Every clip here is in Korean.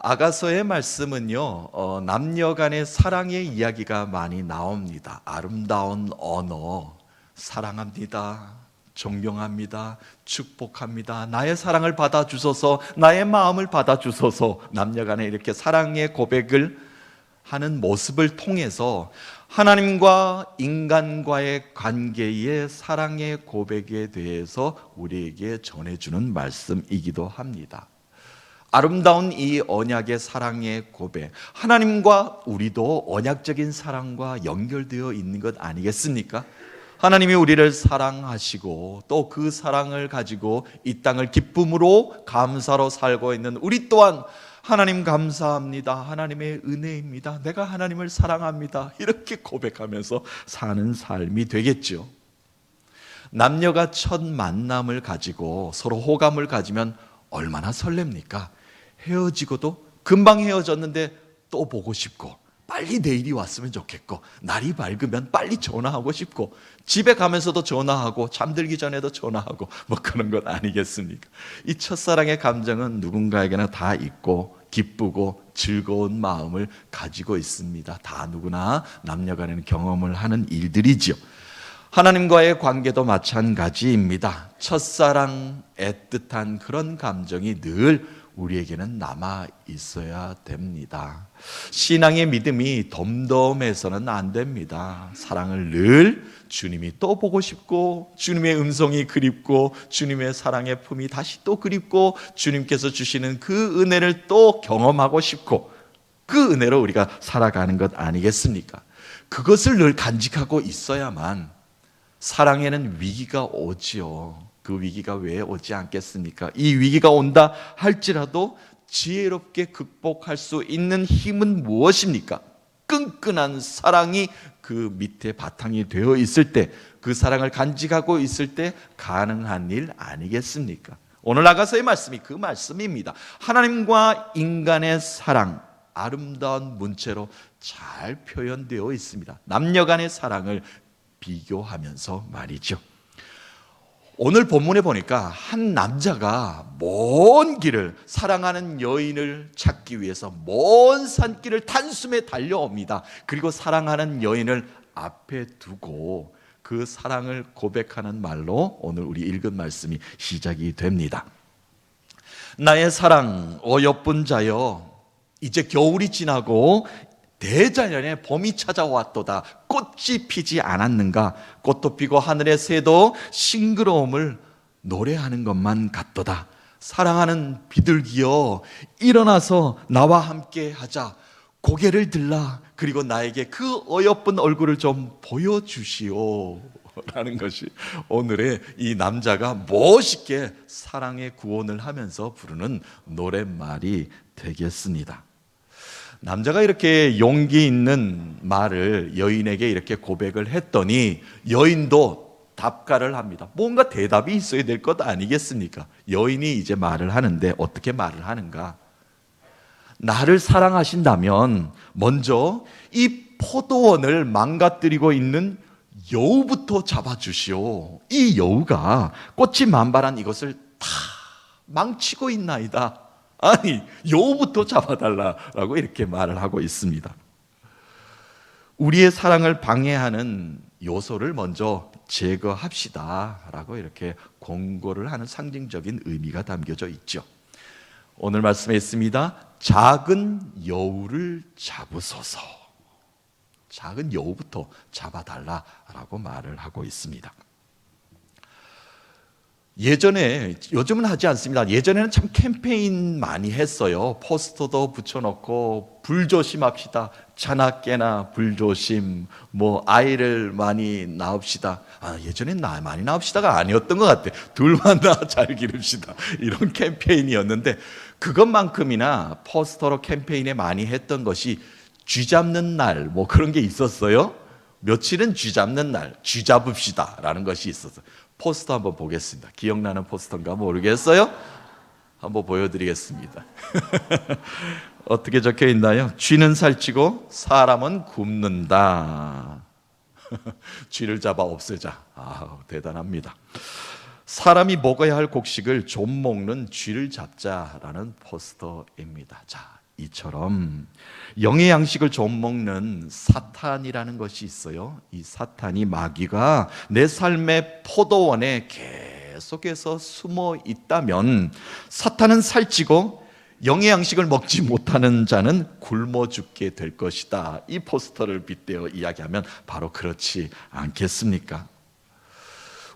아가서의 말씀은요, 어, 남녀 간의 사랑의 이야기가 많이 나옵니다. 아름다운 언어, 사랑합니다. 존경합니다. 축복합니다. 나의 사랑을 받아 주소서, 나의 마음을 받아 주소서, 남녀 간에 이렇게 사랑의 고백을 하는 모습을 통해서 하나님과 인간과의 관계의 사랑의 고백에 대해서 우리에게 전해주는 말씀이기도 합니다. 아름다운 이 언약의 사랑의 고백. 하나님과 우리도 언약적인 사랑과 연결되어 있는 것 아니겠습니까? 하나님이 우리를 사랑하시고 또 그 사랑을 가지고 이 땅을 기쁨으로 감사로 살고 있는 우리 또한 하나님 감사합니다. 하나님의 은혜입니다. 내가 하나님을 사랑합니다. 이렇게 고백하면서 사는 삶이 되겠죠. 남녀가 첫 만남을 가지고 서로 호감을 가지면 얼마나 설렙니까? 헤어지고도 금방 헤어졌는데 또 보고 싶고 빨리 내일이 왔으면 좋겠고 날이 밝으면 빨리 전화하고 싶고 집에 가면서도 전화하고 잠들기 전에도 전화하고 뭐 그런 것 아니겠습니까? 이 첫사랑의 감정은 누군가에게나 다 있고 기쁘고 즐거운 마음을 가지고 있습니다. 다 누구나 남녀 간에는 경험을 하는 일들이지요. 하나님과의 관계도 마찬가지입니다. 첫사랑 애틋한 그런 감정이 늘 우리에게는 남아 있어야 됩니다. 신앙의 믿음이 덤덤해서는 안 됩니다. 사랑을 늘 주님이 또 보고 싶고 주님의 음성이 그립고 주님의 사랑의 품이 다시 또 그립고 주님께서 주시는 그 은혜를 또 경험하고 싶고 그 은혜로 우리가 살아가는 것 아니겠습니까? 그것을 늘 간직하고 있어야만 사랑에는 위기가 오지요. 그 위기가 왜 오지 않겠습니까? 이 위기가 온다 할지라도 지혜롭게 극복할 수 있는 힘은 무엇입니까? 끈끈한 사랑이 그 밑에 바탕이 되어 있을 때, 그 사랑을 간직하고 있을 때 가능한 일 아니겠습니까? 오늘 나가서의 말씀이 그 말씀입니다. 하나님과 인간의 사랑, 아름다운 문체로 잘 표현되어 있습니다. 남녀 간의 사랑을 비교하면서 말이죠. 오늘 본문에 보니까 한 남자가 먼 길을 사랑하는 여인을 찾기 위해서 먼 산길을 단숨에 달려옵니다. 그리고 사랑하는 여인을 앞에 두고 그 사랑을 고백하는 말로 오늘 우리 읽은 말씀이 시작이 됩니다. 나의 사랑 어여쁜 자여 이제 겨울이 지나고 대자연의 봄이 찾아왔도다. 꽃이 피지 않았는가? 꽃도 피고 하늘의 새도 싱그러움을 노래하는 것만 같도다. 사랑하는 비둘기여, 일어나서 나와 함께 하자. 고개를 들라. 그리고 나에게 그 어여쁜 얼굴을 좀 보여주시오. 라는 것이 오늘의 이 남자가 멋있게 사랑의 구원을 하면서 부르는 노랫말이 되겠습니다. 남자가 이렇게 용기 있는 말을 여인에게 이렇게 고백을 했더니 여인도 답가를 합니다. 뭔가 대답이 있어야 될 것 아니겠습니까? 여인이 이제 말을 하는데 어떻게 말을 하는가? 나를 사랑하신다면 먼저 이 포도원을 망가뜨리고 있는 여우부터 잡아주시오. 이 여우가 꽃이 만발한 이것을 다 망치고 있나이다. 아니, 여우부터 잡아달라라고 이렇게 말을 하고 있습니다. 우리의 사랑을 방해하는 요소를 먼저 제거합시다라고 이렇게 공고를 하는 상징적인 의미가 담겨져 있죠. 오늘 말씀에 있습니다. 작은 여우를 잡으소서. 작은 여우부터 잡아달라라고 말을 하고 있습니다. 예전에 요즘은 하지 않습니다. 예전에는 참 캠페인 많이 했어요. 포스터도 붙여놓고 불 조심합시다. 자나깨나 불 조심. 뭐 아이를 많이 낳읍시다. 아 예전엔 나 많이 낳읍시다가 아니었던 것 같아. 둘만 나 잘 기릅시다. 이런 캠페인이었는데 그것만큼이나 포스터로 캠페인에 많이 했던 것이 쥐 잡는 날 뭐 그런 게 있었어요. 며칠은 쥐 잡는 날, 쥐 잡읍시다라는 것이 있었어요. 포스터 한번 보겠습니다. 기억나는 포스터인가 모르겠어요? 한번 보여드리겠습니다. 어떻게 적혀 있나요? 쥐는 살찌고 사람은 굶는다. 쥐를 잡아 없애자. 아, 대단합니다. 사람이 먹어야 할 곡식을 좀 먹는 쥐를 잡자라는 포스터입니다. 자, 이처럼 영의 양식을 좀 먹는 사탄이라는 것이 있어요. 이 사탄이 마귀가 내 삶의 포도원에 계속해서 숨어 있다면 사탄은 살찌고 영의 양식을 먹지 못하는 자는 굶어 죽게 될 것이다. 이 포스터를 빗대어 이야기하면 바로 그렇지 않겠습니까?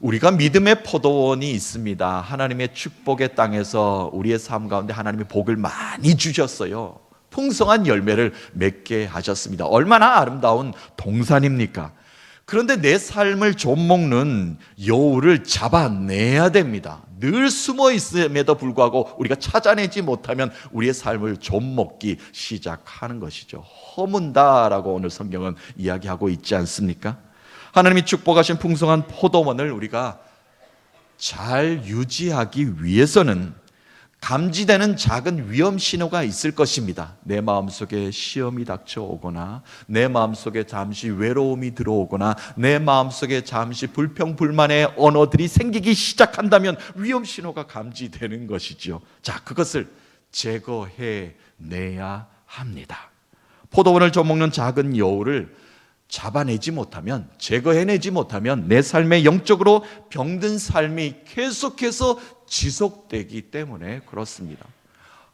우리가 믿음의 포도원이 있습니다. 하나님의 축복의 땅에서 우리의 삶 가운데 하나님의 복을 많이 주셨어요. 풍성한 열매를 맺게 하셨습니다. 얼마나 아름다운 동산입니까? 그런데 내 삶을 좀 먹는 여우를 잡아내야 됩니다. 늘 숨어 있음에도 불구하고 우리가 찾아내지 못하면 우리의 삶을 좀 먹기 시작하는 것이죠. 허문다라고 오늘 성경은 이야기하고 있지 않습니까? 하나님이 축복하신 풍성한 포도원을 우리가 잘 유지하기 위해서는 감지되는 작은 위험 신호가 있을 것입니다. 내 마음속에 시험이 닥쳐오거나 내 마음속에 잠시 외로움이 들어오거나 내 마음속에 잠시 불평 불만의 언어들이 생기기 시작한다면 위험 신호가 감지되는 것이죠. 자, 그것을 제거해 내야 합니다. 포도원을 좀 먹는 작은 여우를 잡아내지 못하면 제거해내지 못하면 내 삶에 영적으로 병든 삶이 계속해서 지속되기 때문에 그렇습니다.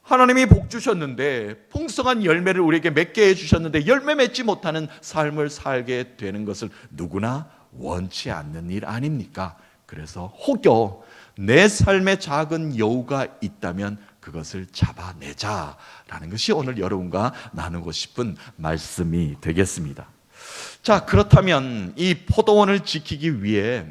하나님이 복 주셨는데 풍성한 열매를 우리에게 맺게 해 주셨는데 열매 맺지 못하는 삶을 살게 되는 것을 누구나 원치 않는 일 아닙니까? 그래서 혹여 내 삶에 작은 여우가 있다면 그것을 잡아내자라는 것이 오늘 여러분과 나누고 싶은 말씀이 되겠습니다. 자, 그렇다면 이 포도원을 지키기 위해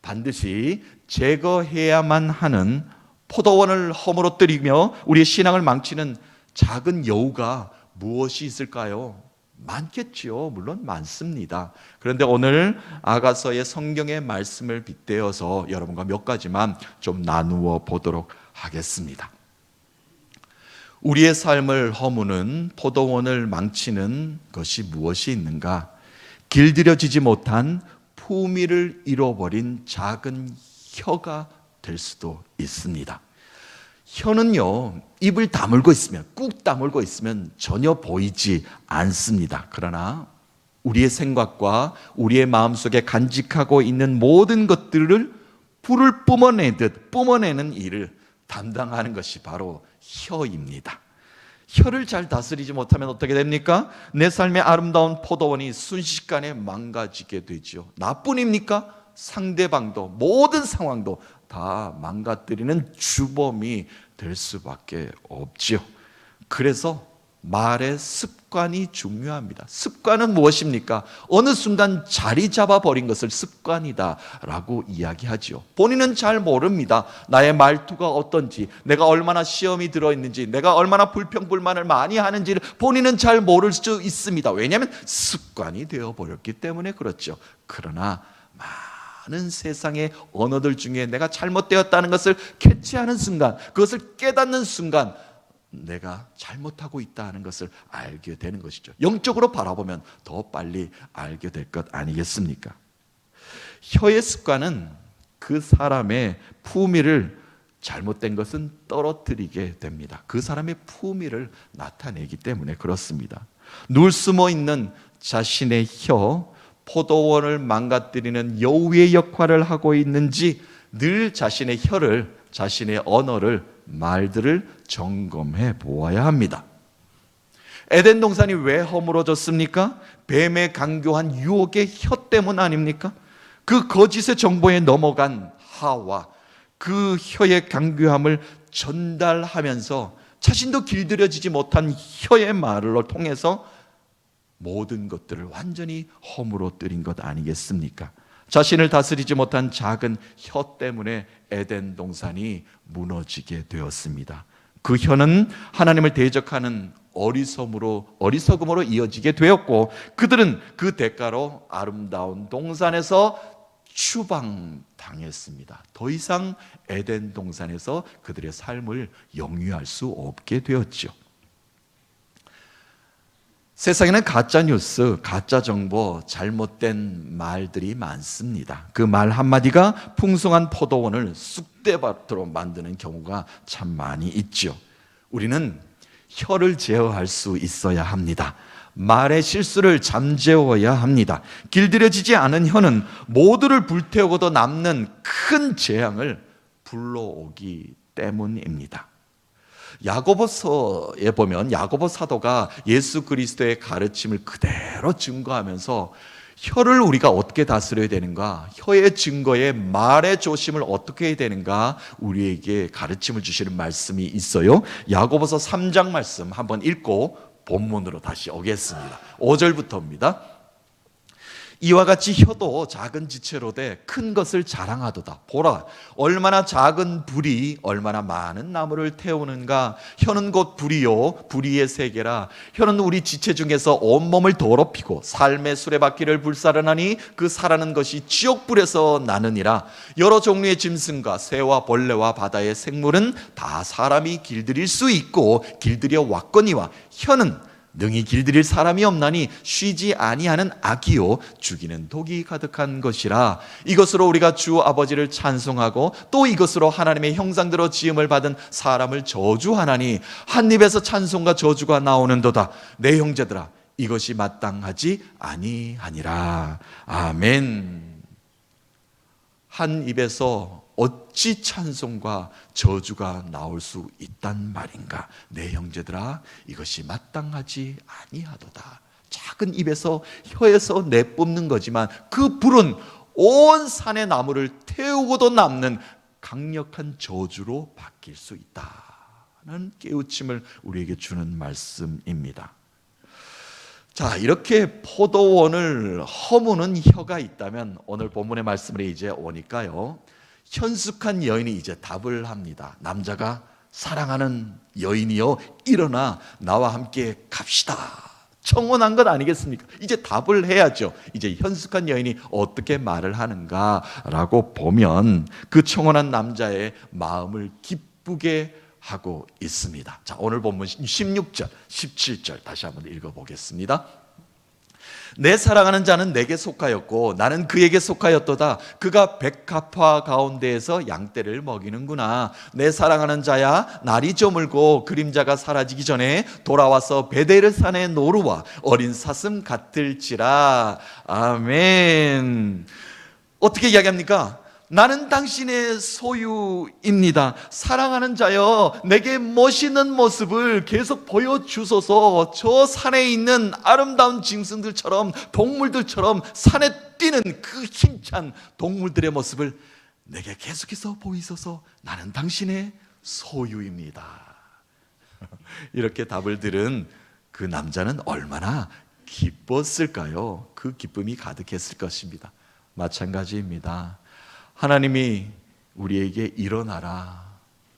반드시 제거해야만 하는 포도원을 허물어뜨리며 우리의 신앙을 망치는 작은 여우가 무엇이 있을까요? 많겠지요. 물론 많습니다. 그런데 오늘 아가서의 성경의 말씀을 빗대어서 여러분과 몇 가지만 좀 나누어 보도록 하겠습니다. 우리의 삶을 허무는 포도원을 망치는 것이 무엇이 있는가? 길들여지지 못한 품위를 잃어버린 작은 혀가 될 수도 있습니다. 혀는요, 입을 다물고 있으면, 꾹 다물고 있으면 전혀 보이지 않습니다. 그러나 우리의 생각과 우리의 마음속에 간직하고 있는 모든 것들을 불을 뿜어내듯 뿜어내는 일을 담당하는 것이 바로 혀입니다. 혀를 잘 다스리지 못하면 어떻게 됩니까? 내 삶의 아름다운 포도원이 순식간에 망가지게 되지요. 나뿐입니까? 상대방도 모든 상황도 다 망가뜨리는 주범이 될 수밖에 없지요. 그래서 말의 습관이 중요합니다. 습관은 무엇입니까? 어느 순간 자리 잡아 버린 것을 습관이다 라고 이야기하지요. 본인은 잘 모릅니다. 나의 말투가 어떤지, 내가 얼마나 시험이 들어 있는지, 내가 얼마나 불평 불만을 많이 하는지를 본인은 잘 모를 수 있습니다. 왜냐하면 습관이 되어 버렸기 때문에 그렇죠. 그러나 많은 세상의 언어들 중에 내가 잘못되었다는 것을 캐치하는 순간, 그것을 깨닫는 순간 내가 잘못하고 있다는 것을 알게 되는 것이죠. 영적으로 바라보면 더 빨리 알게 될 것 아니겠습니까? 혀의 습관은 그 사람의 품위를 잘못된 것은 떨어뜨리게 됩니다. 그 사람의 품위를 나타내기 때문에 그렇습니다. nur 숨어 있는 자신의 혀, 포도원을 망가뜨리는 여우의 역할을 하고 있는지 늘 자신의 혀를, 자신의 언어를 말들을 점검해 보아야 합니다. 에덴 동산이 왜 허물어졌습니까? 뱀의 강교한 유혹의 혀 때문 아닙니까? 그 거짓의 정보에 넘어간 하와 그 혀의 강교함을 전달하면서 자신도 길들여지지 못한 혀의 말을 통해서 모든 것들을 완전히 허물어뜨린 것 아니겠습니까? 자신을 다스리지 못한 작은 혀 때문에 에덴 동산이 무너지게 되었습니다. 그 혀는 하나님을 대적하는 어리석음으로 어리석음으로 이어지게 되었고 그들은 그 대가로 아름다운 동산에서 추방당했습니다. 더 이상 에덴 동산에서 그들의 삶을 영위할 수 없게 되었죠. 세상에는 가짜 뉴스, 가짜 정보, 잘못된 말들이 많습니다. 그 말 한마디가 풍성한 포도원을 쑥대밭으로 만드는 경우가 참 많이 있죠. 우리는 혀를 제어할 수 있어야 합니다. 말의 실수를 잠재워야 합니다. 길들여지지 않은 혀는 모두를 불태우고도 남는 큰 재앙을 불러오기 때문입니다. 야고보서에 보면 야고보 사도가 예수 그리스도의 가르침을 그대로 증거하면서 혀를 우리가 어떻게 다스려야 되는가, 혀의 증거에 말의 조심을 어떻게 해야 되는가, 우리에게 가르침을 주시는 말씀이 있어요. 야고보서 3장 말씀 한번 읽고 본문으로 다시 오겠습니다. 5절부터입니다. 이와 같이 혀도 작은 지체로 돼큰 것을 자랑하도다. 보라, 얼마나 작은 불이 얼마나 많은 나무를 태우는가. 혀는 곧 불이요, 불이의 세계라. 혀는 우리 지체 중에서 온몸을 더럽히고 삶의 수레바퀴를 불사르나니 그 사라는 것이 지옥불에서 나느니라. 여러 종류의 짐승과 새와 벌레와 바다의 생물은 다 사람이 길들일 수 있고 길들여 왔거니와 혀는 능히 길들일 사람이 없나니 쉬지 아니하는 악이요 죽이는 독이 가득한 것이라. 이것으로 우리가 주 아버지를 찬송하고 또 이것으로 하나님의 형상대로 지음을 받은 사람을 저주하나니 한 입에서 찬송과 저주가 나오는도다. 내 형제들아 이것이 마땅하지 아니하니라. 아멘. 한 입에서 어찌 찬송과 저주가 나올 수 있단 말인가? 내 형제들아, 이것이 마땅하지 아니하도다. 작은 입에서 혀에서 내뿜는 거지만 그 불은 온 산의 나무를 태우고도 남는 강력한 저주로 바뀔 수 있다는 깨우침을 우리에게 주는 말씀입니다. 자, 이렇게 포도원을 허무는 혀가 있다면 오늘 본문의 말씀으로 이제 오니까요. 현숙한 여인이 이제 답을 합니다. 남자가 사랑하는 여인이여 일어나 나와 함께 갑시다. 청혼한 것 아니겠습니까? 이제 답을 해야죠. 이제 현숙한 여인이 어떻게 말을 하는가라고 보면 그 청혼한 남자의 마음을 기쁘게 하고 있습니다. 자, 오늘 본문 16절, 17절 다시 한번 읽어 보겠습니다. 내 사랑하는 자는 내게 속하였고 나는 그에게 속하였도다. 그가 백합화 가운데에서 양떼를 먹이는구나. 내 사랑하는 자야 날이 저물고 그림자가 사라지기 전에 돌아와서 베데르 산의 노루와 어린 사슴 같을지라. 아멘. 어떻게 이야기합니까? 나는 당신의 소유입니다. 사랑하는 자여, 내게 멋있는 모습을 계속 보여주소서. 저 산에 있는 아름다운 짐승들처럼, 동물들처럼 산에 뛰는 그 힘찬 동물들의 모습을 내게 계속해서 보이소서. 나는 당신의 소유입니다. 이렇게 답을 들은 그 남자는 얼마나 기뻤을까요? 그 기쁨이 가득했을 것입니다. 마찬가지입니다. 하나님이 우리에게 일어나라,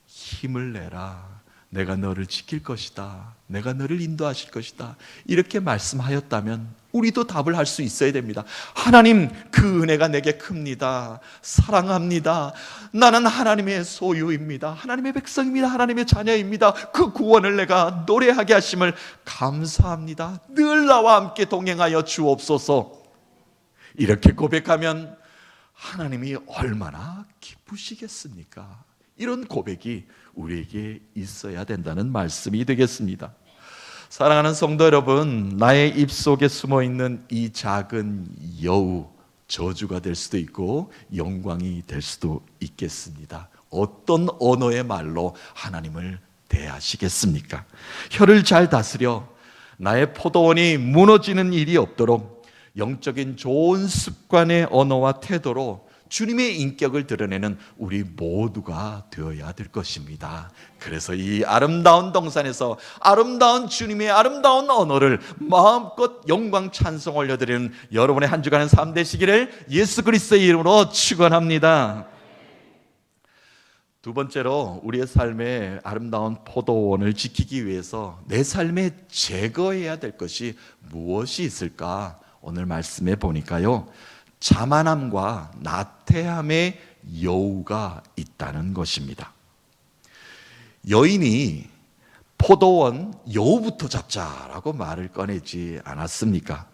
힘을 내라, 내가 너를 지킬 것이다, 내가 너를 인도하실 것이다, 이렇게 말씀하였다면 우리도 답을 할 수 있어야 됩니다. 하나님, 그 은혜가 내게 큽니다. 사랑합니다. 나는 하나님의 소유입니다. 하나님의 백성입니다. 하나님의 자녀입니다. 그 구원을 내가 노래하게 하심을 감사합니다. 늘 나와 함께 동행하여 주옵소서. 이렇게 고백하면 하나님이 얼마나 기쁘시겠습니까? 이런 고백이 우리에게 있어야 된다는 말씀이 되겠습니다. 사랑하는 성도 여러분, 나의 입 속에 숨어 있는 이 작은 여우, 저주가 될 수도 있고 영광이 될 수도 있겠습니다. 어떤 언어의 말로 하나님을 대하시겠습니까? 혀를 잘 다스려 나의 포도원이 무너지는 일이 없도록 영적인 좋은 습관의 언어와 태도로 주님의 인격을 드러내는 우리 모두가 되어야 될 것입니다. 그래서 이 아름다운 동산에서 아름다운 주님의 아름다운 언어를 마음껏 영광 찬송 올려드리는 여러분의 한 주간의 삶 되시기를 예수 그리스도의 이름으로 축원합니다. 두 번째로 우리의 삶의 아름다운 포도원을 지키기 위해서 내 삶에 제거해야 될 것이 무엇이 있을까? 오늘 말씀에 보니까요. 자만함과 나태함의 여우가 있다는 것입니다. 여인이 포도원 여우부터 잡자라고 말을 꺼내지 않았습니까?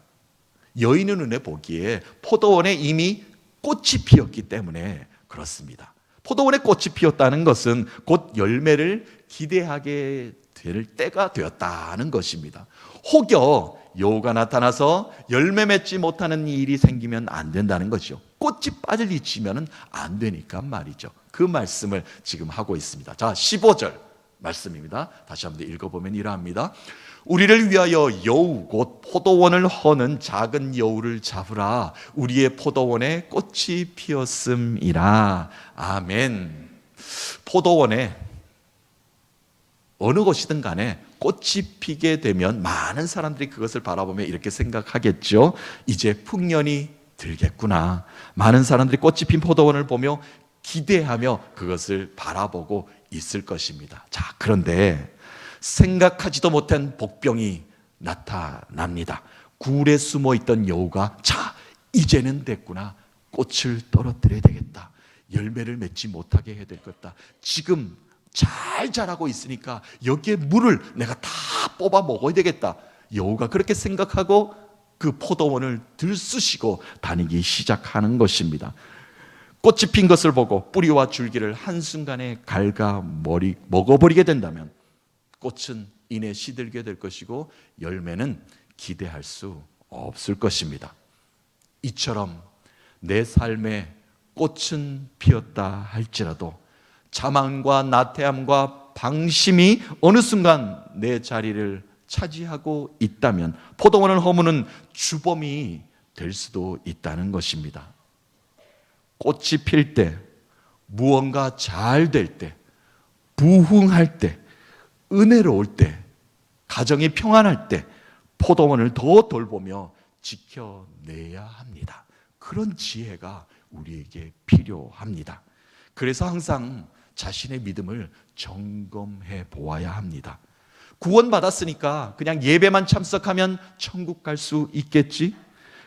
여인의 눈에 보기에 포도원에 이미 꽃이 피었기 때문에 그렇습니다. 포도원에 꽃이 피었다는 것은 곧 열매를 기대하게 될 때가 되었다는 것입니다. 혹여 여우가 나타나서 열매 맺지 못하는 일이 생기면 안 된다는 거죠. 꽃이 빠질 이치면은 안 되니까 말이죠. 그 말씀을 지금 하고 있습니다. 자, 15절 말씀입니다. 다시 한번 읽어보면 이러합니다. 우리를 위하여 여우 곧 포도원을 허는 작은 여우를 잡으라. 우리의 포도원에 꽃이 피었음이라. 아멘. 포도원에 어느 곳이든 간에 꽃이 피게 되면 많은 사람들이 그것을 바라보며 이렇게 생각하겠죠. 이제 풍년이 들겠구나. 많은 사람들이 꽃이 핀 포도원을 보며 기대하며 그것을 바라보고 있을 것입니다. 자, 그런데 생각하지도 못한 복병이 나타납니다. 굴에 숨어 있던 여우가 자, 이제는 됐구나. 꽃을 떨어뜨려야 되겠다. 열매를 맺지 못하게 해야 될 것다. 지금 잘 자라고 있으니까 여기에 물을 내가 다 뽑아 먹어야 되겠다. 여우가 그렇게 생각하고 그 포도원을 들쑤시고 다니기 시작하는 것입니다. 꽃이 핀 것을 보고 뿌리와 줄기를 한순간에 갉아 머리 먹어버리게 된다면 꽃은 이내 시들게 될 것이고 열매는 기대할 수 없을 것입니다. 이처럼 내 삶에 꽃은 피었다 할지라도 자만과 나태함과 방심이 어느 순간 내 자리를 차지하고 있다면 포도원을 허무는 주범이 될 수도 있다는 것입니다. 꽃이 필 때, 무언가 잘 될 때, 부흥할 때, 은혜로울 때, 가정이 평안할 때, 포도원을 더 돌보며 지켜내야 합니다. 그런 지혜가 우리에게 필요합니다. 그래서 항상 자신의 믿음을 점검해 보아야 합니다. 구원받았으니까 그냥 예배만 참석하면 천국 갈 수 있겠지?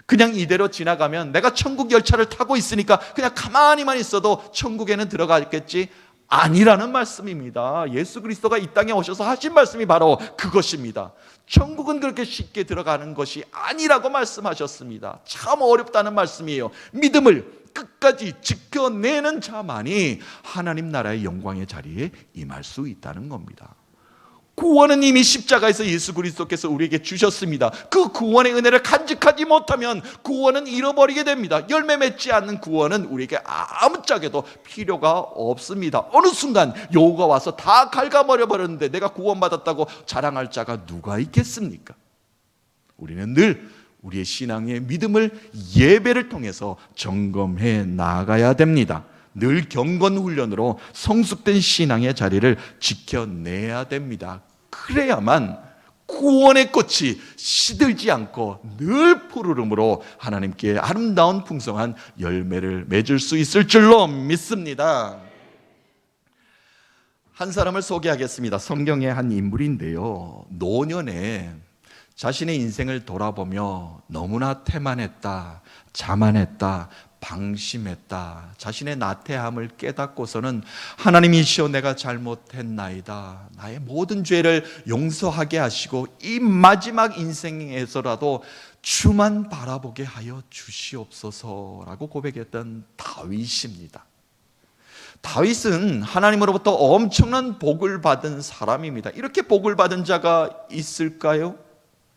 그냥 이대로 지나가면 내가 천국 열차를 타고 있으니까 그냥 가만히만 있어도 천국에는 들어가겠지? 아니라는 말씀입니다. 예수 그리스도가 이 땅에 오셔서 하신 말씀이 바로 그것입니다. 천국은 그렇게 쉽게 들어가는 것이 아니라고 말씀하셨습니다. 참 어렵다는 말씀이에요. 믿음을 끝까지 지켜내는 자만이 하나님 나라의 영광의 자리에 임할 수 있다는 겁니다. 구원은 이미 십자가에서 예수 그리스도께서 우리에게 주셨습니다. 그 구원의 은혜를 간직하지 못하면 구원은 잃어버리게 됩니다. 열매 맺지 않는 구원은 우리에게 아무짝에도 필요가 없습니다. 어느 순간 여우가 와서 다 갉아버려 버렸는데 내가 구원받았다고 자랑할 자가 누가 있겠습니까? 우리는 늘 우리의 신앙의 믿음을 예배를 통해서 점검해 나가야 됩니다. 늘 경건 훈련으로 성숙된 신앙의 자리를 지켜내야 됩니다. 그래야만 구원의 꽃이 시들지 않고 늘 푸르름으로 하나님께 아름다운 풍성한 열매를 맺을 수 있을 줄로 믿습니다. 한 사람을 소개하겠습니다. 성경의 한 인물인데요. 노년에 자신의 인생을 돌아보며 너무나 태만했다, 자만했다, 방심했다. 자신의 나태함을 깨닫고서는 하나님이시여 내가 잘못했나이다. 나의 모든 죄를 용서하게 하시고 이 마지막 인생에서라도 주만 바라보게 하여 주시옵소서라고 고백했던 다윗입니다. 다윗은 하나님으로부터 엄청난 복을 받은 사람입니다. 이렇게 복을 받은 자가 있을까요?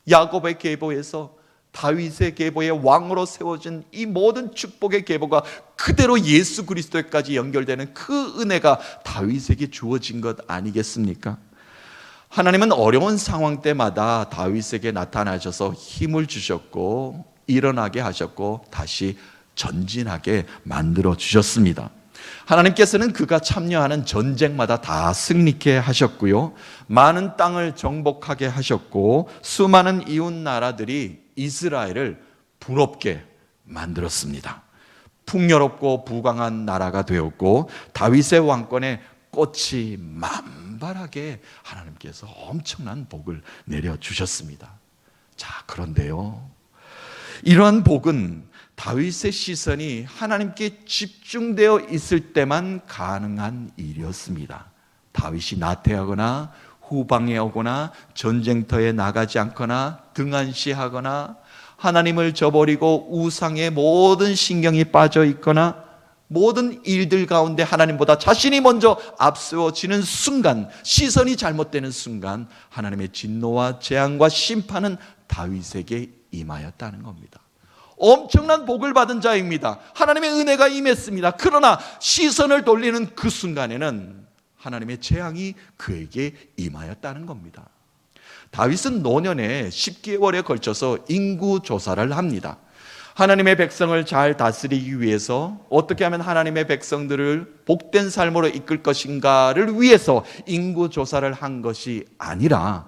야곱의 계보에서 다윗의 계보의 왕으로 세워진 이 모든 축복의 계보가 그대로 예수 그리스도까지 연결되는 그 은혜가 다윗에게 주어진 것 아니겠습니까? 하나님은 어려운 상황 때마다 다윗에게 나타나셔서 힘을 주셨고 일어나게 하셨고 다시 전진하게 만들어 주셨습니다. 하나님께서는 그가 참여하는 전쟁마다 다 승리케 하셨고요. 많은 땅을 정복하게 하셨고 수많은 이웃 나라들이 이스라엘을 부럽게 만들었습니다. 풍요롭고 부강한 나라가 되었고 다윗의 왕권에 꽃이 만발하게 하나님께서 엄청난 복을 내려 주셨습니다. 자, 그런데요. 이러한 복은 다윗의 시선이 하나님께 집중되어 있을 때만 가능한 일이었습니다. 다윗이 나태하거나 후방에 오거나 전쟁터에 나가지 않거나 등한시하거나 하나님을 저버리고 우상의 모든 신경이 빠져 있거나 모든 일들 가운데 하나님보다 자신이 먼저 앞세워지는 순간, 시선이 잘못되는 순간 하나님의 진노와 재앙과 심판은 다윗에게 임하였다는 겁니다. 엄청난 복을 받은 자입니다. 하나님의 은혜가 임했습니다. 그러나 시선을 돌리는 그 순간에는 하나님의 재앙이 그에게 임하였다는 겁니다. 다윗은 노년에 10개월에 걸쳐서 인구 조사를 합니다. 하나님의 백성을 잘 다스리기 위해서 어떻게 하면 하나님의 백성들을 복된 삶으로 이끌 것인가를 위해서 인구 조사를 한 것이 아니라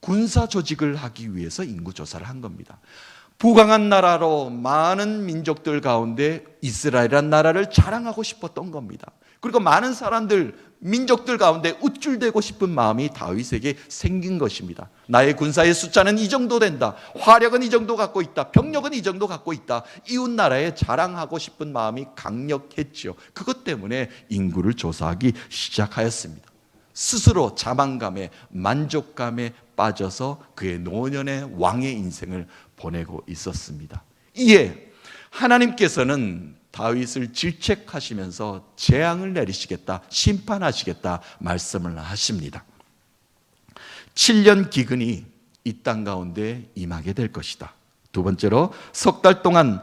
군사 조직을 하기 위해서 인구 조사를 한 겁니다. 부강한 나라로 많은 민족들 가운데 이스라엘이란 나라를 자랑하고 싶었던 겁니다. 그리고 많은 사람들, 민족들 가운데 우쭐대고 싶은 마음이 다윗에게 생긴 것입니다. 나의 군사의 숫자는 이 정도 된다. 화력은 이 정도 갖고 있다. 병력은 이 정도 갖고 있다. 이웃 나라에 자랑하고 싶은 마음이 강력했지요. 그것 때문에 인구를 조사하기 시작하였습니다. 스스로 자만감에 만족감에 빠져서 그의 노년의 왕의 인생을 보내고 있었습니다. 이에 하나님께서는 다윗을 질책하시면서 재앙을 내리시겠다, 심판하시겠다 말씀을 하십니다. 7년 기근이 이 땅 가운데 임하게 될 것이다. 두 번째로 석 달 동안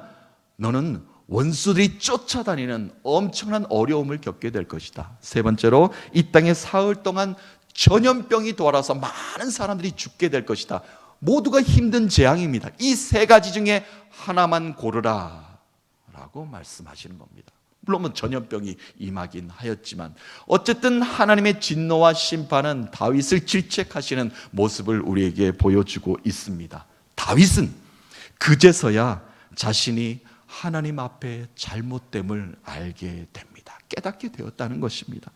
너는 원수들이 쫓아다니는 엄청난 어려움을 겪게 될 것이다. 세 번째로 이 땅에 사흘 동안 전염병이 돌아서 많은 사람들이 죽게 될 것이다. 모두가 힘든 재앙입니다. 이 세 가지 중에 하나만 고르라. 라고 말씀하시는 겁니다. 물론 뭐 전염병이 임하긴 하였지만 어쨌든 하나님의 진노와 심판은 다윗을 질책하시는 모습을 우리에게 보여주고 있습니다. 다윗은 그제서야 자신이 하나님 앞에 잘못됨을 알게 됩니다. 깨닫게 되었다는 것입니다.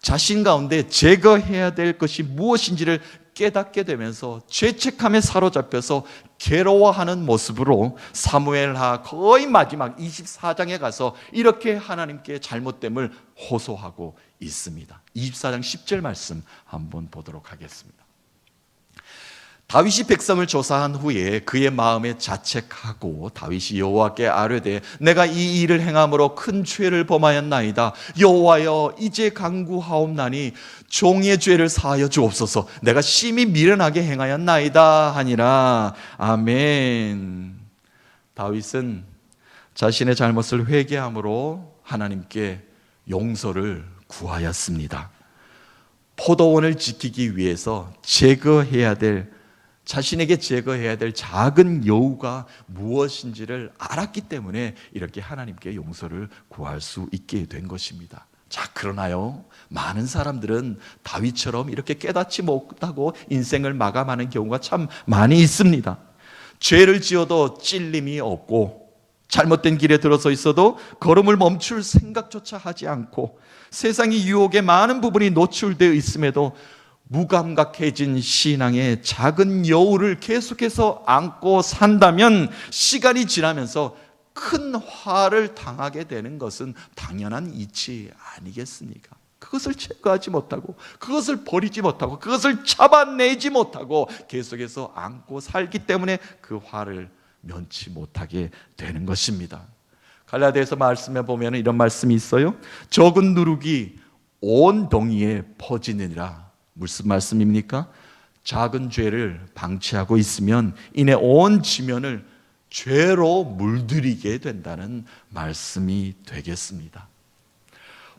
자신 가운데 제거해야 될 것이 무엇인지를 깨닫게 되면서 죄책감에 사로잡혀서 괴로워하는 모습으로 사무엘하 거의 마지막 24장에 가서 이렇게 하나님께 잘못됨을 호소하고 있습니다. 24장 10절 말씀 한번 보도록 하겠습니다. 다윗이 백성을 조사한 후에 그의 마음에 자책하고 다윗이 여호와께 아뢰되 내가 이 일을 행함으로 큰 죄를 범하였나이다. 여호와여 이제 강구하옵나니 종의 죄를 사하여 주옵소서. 내가 심히 미련하게 행하였나이다 하니라. 아멘. 다윗은 자신의 잘못을 회개함으로 하나님께 용서를 구하였습니다. 포도원을 지키기 위해서 제거해야 될 자신에게 제거해야 될 작은 여우가 무엇인지를 알았기 때문에 이렇게 하나님께 용서를 구할 수 있게 된 것입니다. 자, 그러나요, 많은 사람들은 다윗처럼 이렇게 깨닫지 못하고 인생을 마감하는 경우가 참 많이 있습니다. 죄를 지어도 찔림이 없고, 잘못된 길에 들어서 있어도 걸음을 멈출 생각조차 하지 않고, 세상의 유혹에 많은 부분이 노출되어 있음에도 무감각해진 신앙의 작은 여우를 계속해서 안고 산다면 시간이 지나면서 큰 화를 당하게 되는 것은 당연한 이치 아니겠습니까? 그것을 체크하지 못하고 그것을 버리지 못하고 그것을 잡아내지 못하고 계속해서 안고 살기 때문에 그 화를 면치 못하게 되는 것입니다. 갈라디아서 말씀에 보면 이런 말씀이 있어요. 적은 누룩이 온 동이에 퍼지느니라. 무슨 말씀입니까? 작은 죄를 방치하고 있으면 이내 온 지면을 죄로 물들이게 된다는 말씀이 되겠습니다.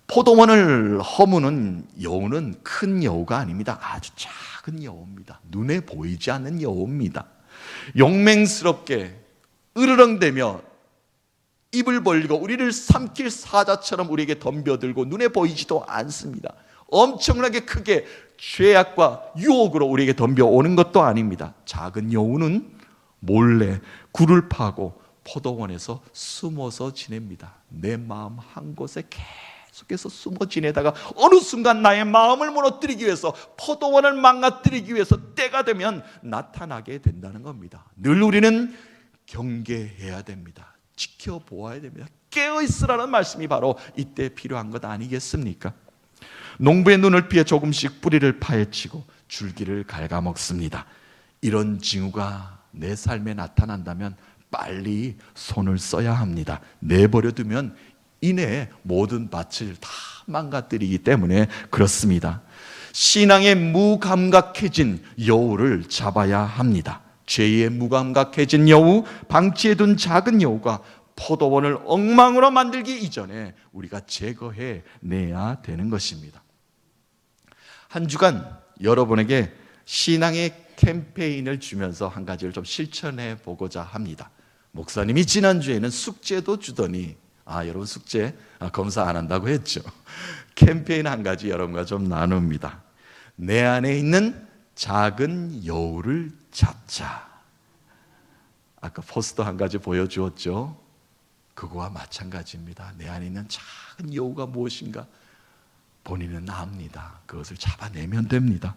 포도원을 허무는 여우는 큰 여우가 아닙니다. 아주 작은 여우입니다. 눈에 보이지 않는 여우입니다. 용맹스럽게 으르렁대며 입을 벌리고 우리를 삼킬 사자처럼 우리에게 덤벼들고 눈에 보이지도 않습니다. 엄청나게 크게 죄악과 유혹으로 우리에게 덤벼오는 것도 아닙니다. 작은 여우는 몰래 굴을 파고 포도원에서 숨어서 지냅니다. 내 마음 한 곳에 계속해서 숨어 지내다가 어느 순간 나의 마음을 무너뜨리기 위해서 포도원을 망가뜨리기 위해서 때가 되면 나타나게 된다는 겁니다. 늘 우리는 경계해야 됩니다. 지켜보아야 됩니다. 깨어 있으라는 말씀이 바로 이때 필요한 것 아니겠습니까? 농부의 눈을 피해 조금씩 뿌리를 파헤치고 줄기를 갉아먹습니다. 이런 징후가 내 삶에 나타난다면 빨리 손을 써야 합니다. 내버려 두면 이내 모든 밭을 다 망가뜨리기 때문에 그렇습니다. 신앙에 무감각해진 여우를 잡아야 합니다. 죄에 무감각해진 여우, 방치해둔 작은 여우가 포도원을 엉망으로 만들기 이전에 우리가 제거해 내야 되는 것입니다. 한 주간 여러분에게 신앙의 캠페인을 주면서 한 가지를 좀 실천해 보고자 합니다. 목사님이 지난주에는 숙제도 주더니 아 여러분 숙제 아, 검사 안 한다고 했죠. 캠페인 한 가지 여러분과 좀 나눕니다. 내 안에 있는 작은 여우를 잡자. 아까 포스터 한 가지 보여주었죠. 그거와 마찬가지입니다. 내 안에 있는 작은 여우가 무엇인가 본인은 압니다. 그것을 잡아내면 됩니다.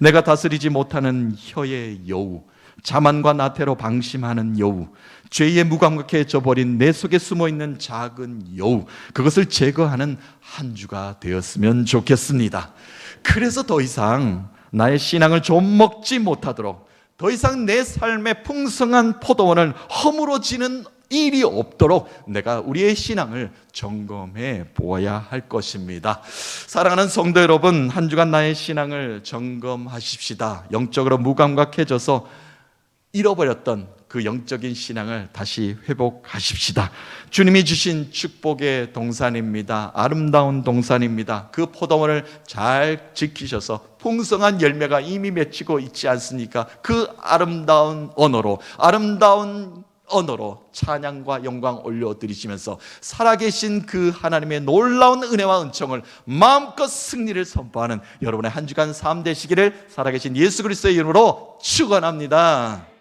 내가 다스리지 못하는 혀의 여우, 자만과 나태로 방심하는 여우, 죄에 무감각해져 버린 내 속에 숨어 있는 작은 여우, 그것을 제거하는 한 주가 되었으면 좋겠습니다. 그래서 더 이상 나의 신앙을 좀 먹지 못하도록 더 이상 내 삶의 풍성한 포도원을 허물어지는 일이 없도록 내가 우리의 신앙을 점검해 보아야 할 것입니다. 사랑하는 성도 여러분, 한 주간 나의 신앙을 점검하십시다. 영적으로 무감각해져서 잃어버렸던 그 영적인 신앙을 다시 회복하십시다. 주님이 주신 축복의 동산입니다. 아름다운 동산입니다. 그 포도원을 잘 지키셔서 풍성한 열매가 이미 맺히고 있지 않습니까? 그 아름다운 언어로, 아름다운 언어로 찬양과 영광 올려드리시면서 살아계신 그 하나님의 놀라운 은혜와 은총을 마음껏 승리를 선포하는 여러분의 한 주간 삶 되시기를 살아계신 예수 그리스도의 이름으로 축원합니다.